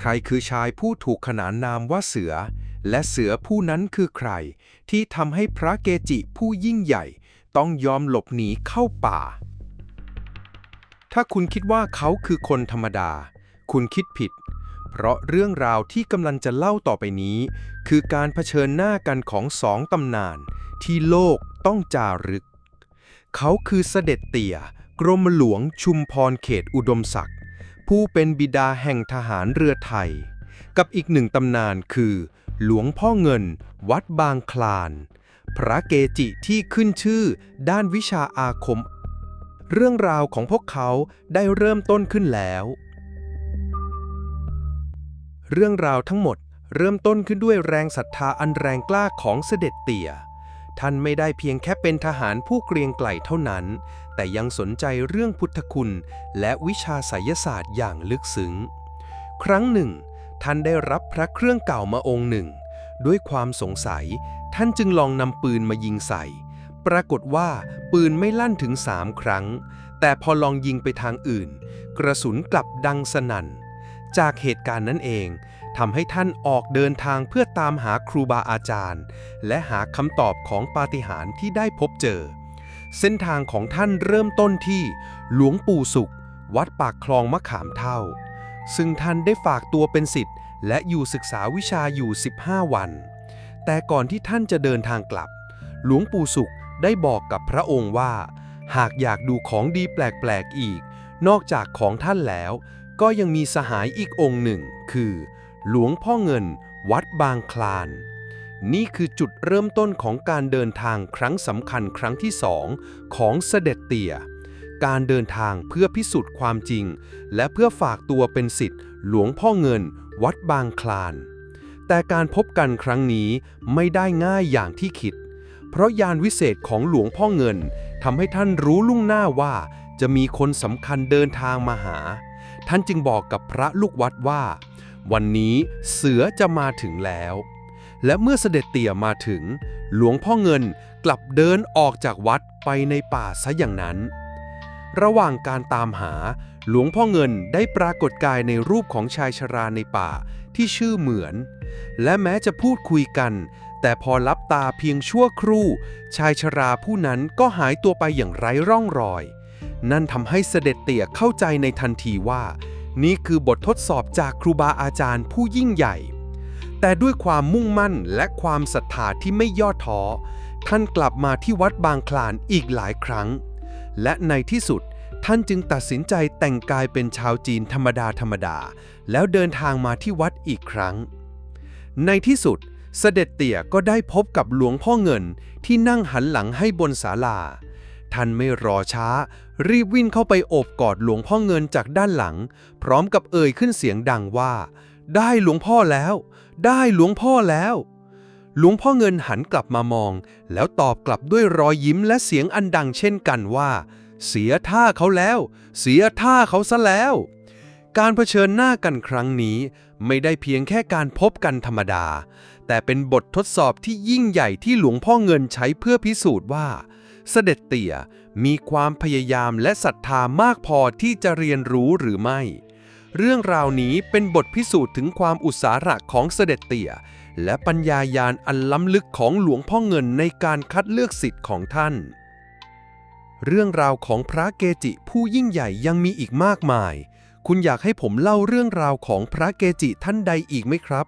ใครคือชายผู้ถูกขนานนามว่าเสือ และเสือผู้นั้นคือใคร ที่ทำให้พระเกจิผู้ยิ่งใหญ่ ต้องยอมหลบหนีเข้าป่า ถ้าคุณคิดว่าเขาคือคนธรรมดา คุณคิดผิด เพราะเรื่องราวที่กำลังจะเล่าต่อไปนี้ คือการเผชิญหน้ากันของสองตำนาน ที่โลกต้องจารึก เขาคือเสด็จเตี่ยกรมหลวงชุมพรเขตอุดมศักดิ์ ผู้เป็นบิดาแห่งทหารเรือไทย กับอีกหนึ่งตำนานคือ หลวงพ่อเงิน วัดบางคลาน พระเกจิที่ขึ้นชื่อด้านวิชาอาคม เรื่องราวของพวกเขาได้เริ่มต้นขึ้นแล้ว เรื่องราวทั้งหมดเริ่มต้นขึ้นด้วยแรงศรัทธาอันแรงกล้าของเสด็จเตี่ย ท่านไม่ได้เพียงแค่เป็นทหารผู้เกรียงไกล่เท่านั้น แต่ยังสนใจเรื่องพุทธคุณ และวิชาไสยศาสตร์อย่างลึกซึ้ง ครั้งหนึ่ง ท่านได้รับพระเครื่องเก่ามาองค์หนึ่ง ด้วยความสงสัย ท่านจึงลองนำปืนมายิงใส่ ปรากฏว่าปืนไม่ลั่นถึงสามครั้ง แต่พอลองยิงไปทางอื่น กระสุนกลับดังสนั่น จากเหตุการณ์นั้นเอง ทำให้ท่านออกเดินทางเพื่อตามหาครูบาอาจารย์ และหาคำตอบของปาฏิหาริย์ที่ได้พบเจอ เส้นทางของท่านเริ่มต้นที่ หลวงปู่สุข วัดปากคลองมะขามเท่า ซึ่งท่านได้ฝากตัวเป็นศิษย์และอยู่ศึกษาวิชาอยู่ 15 วัน แต่ก่อนที่ท่านจะเดินทางกลับ หลวงปู่สุขได้บอกกับพระองค์ว่า หากอยากดูของดีแปลกๆอีก นอกจากของท่านแล้ว ก็ยังมีสหายอีกองค์หนึ่ง คือ หลวงพ่อเงิน วัดบางคลาน นี่คือจุดเริ่มต้นของการเดินทางครั้งสำคัญครั้งที่สองของเสด็จเตี่ย การเดินทางเพื่อพิสูจน์ความจริง และเพื่อฝากตัวเป็นสิทธิ์หลวงพ่อเงิน วัดบางคลาน แต่การพบกันครั้งนี้ไม่ได้ง่ายอย่างที่คิด เพราะยานวิเศษของหลวงพ่อเงินทำให้ท่านรู้ลุ่วงหน้าว่าจะมีคนสำคัญเดินทางมาหา ท่านจึงบอกกับพระลูกวัดว่า วันนี้เสือจะมาถึงแล้ว และเมื่อเสด็จเตี่ยมาถึง หลวงพ่อเงินกลับเดินออกจากวัดไปในป่าซะอย่างนั้น ระหว่างการตามหาหลวงพ่อเงินได้ปรากฏกายในรูปของชายชราในป่าที่ชื่อเหมือน และแม้จะพูดคุยกัน แต่พอลับตาเพียงชั่วครู่ ชายชราผู้นั้นก็หายตัวไปอย่างไร้ร่องรอย นั่นทำให้เสด็จเตี่ยเข้าใจในทันทีว่า นี่คือบททดสอบจากครูบาอาจารย์ผู้ยิ่งใหญ่ แต่ด้วยความมุ่งมั่นและความศรัทธาที่ไม่ย่อท้อ ท่านกลับมาที่วัดบางคลานอีกหลายครั้ง และในที่สุดท่านจึงตัดสินใจแต่งกายเป็นชาวจีนธรรมดาธรรมดา แล้วเดินทางมาที่วัดอีกครั้ง ในที่สุดเสด็จเตี่ยก็ได้พบกับหลวงพ่อเงินที่นั่งหันหลังให้บนศาลา ท่านไม่รอช้า รีบวิ่งเข้าไปโอบกอดหลวงพ่อเงินจากด้านหลัง พร้อมกับเอ่ยขึ้นเสียงดังว่า ได้หลวงพ่อแล้ว ได้หลวงพ่อแล้ว หลวงพ่อเงินหันกลับมามอง แล้วตอบกลับด้วยรอยยิ้มและเสียงอันดังเช่นกันว่า เสียท่าเขาแล้ว เสียท่าเขาซะแล้ว การเผชิญหน้ากันครั้งนี้ ไม่ได้เพียงแค่การพบกันธรรมดา แต่เป็นบททดสอบที่ยิ่งใหญ่ที่หลวงพ่อเงินใช้เพื่อพิสูจน์ว่า เสด็จเตี่ยมีความพยายามและศรัทธามากพอที่จะเรียนรู้หรือไม่ เรื่องราวนี้เป็นบทพิสูจน์ถึงความอุตสาหะของเสด็จเตี่ย และปัญญายาณอันล้ำลึกของหลวงพ่อเงินในการคัดเลือกสิทธิ์ของท่าน เรื่องราวของพระเกจิผู้ยิ่งใหญ่ยังมีอีกมากมาย คุณอยากให้ผมเล่าเรื่องราวของพระเกจิท่านใดอีกไหมครับ